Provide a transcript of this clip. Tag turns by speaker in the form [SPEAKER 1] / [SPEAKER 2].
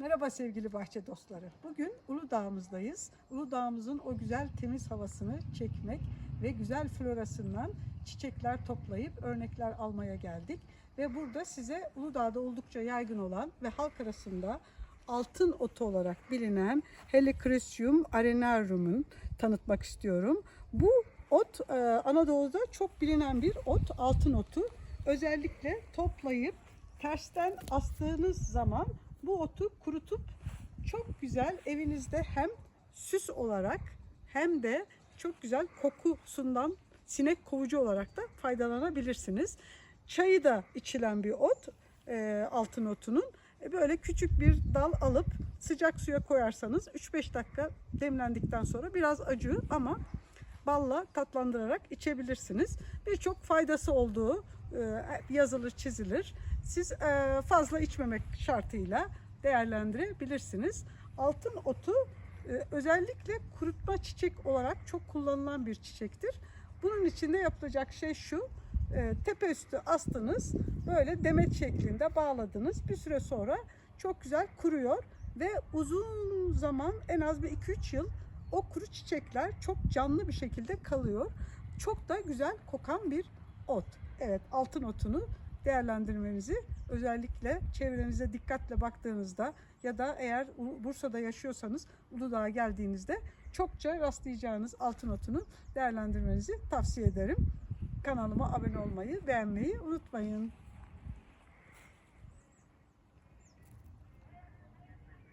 [SPEAKER 1] Merhaba sevgili bahçe dostları. Bugün Uludağ'ımızdayız. Uludağ'ımızın o güzel temiz havasını çekmek ve güzel florasından çiçekler toplayıp örnekler almaya geldik. Ve burada size Uludağ'da oldukça yaygın olan ve halk arasında altın otu olarak bilinen Helichrysum arenarum'un tanıtmak istiyorum. Bu ot e, Anadolu'da çok bilinen bir ot, altın otu. Özellikle toplayıp tersten astığınız zaman bu otu kurutup çok güzel evinizde hem süs olarak hem de çok güzel kokusundan sinek kovucu olarak da faydalanabilirsiniz. Çayı da içilen bir ot, e, altın otunun. E, Böyle küçük bir dal alıp sıcak suya koyarsanız 3-5 dakika demlendikten sonra biraz acı ama balla tatlandırarak içebilirsiniz. Birçok faydası olduğu yazılır çizilir. Siz e, fazla içmemek şartıyla değerlendirebilirsiniz. Altın otu e, özellikle kurutma çiçek olarak çok kullanılan bir çiçektir. Bunun için de yapılacak şey şu. e, Tepe üstü astınız. Böyle demet şeklinde bağladınız. Bir süre sonra çok güzel kuruyor ve uzun zaman en az bir 2-3 yıl o kuru çiçekler çok canlı bir şekilde kalıyor. Çok da güzel kokan bir ot. Evet altın otunu değerlendirmenizi özellikle çevrenize dikkatle baktığınızda ya da eğer Bursa'da yaşıyorsanız Uludağ'a geldiğinizde çokça rastlayacağınız altın otunu değerlendirmenizi tavsiye ederim. Kanalıma abone olmayı, beğenmeyi unutmayın.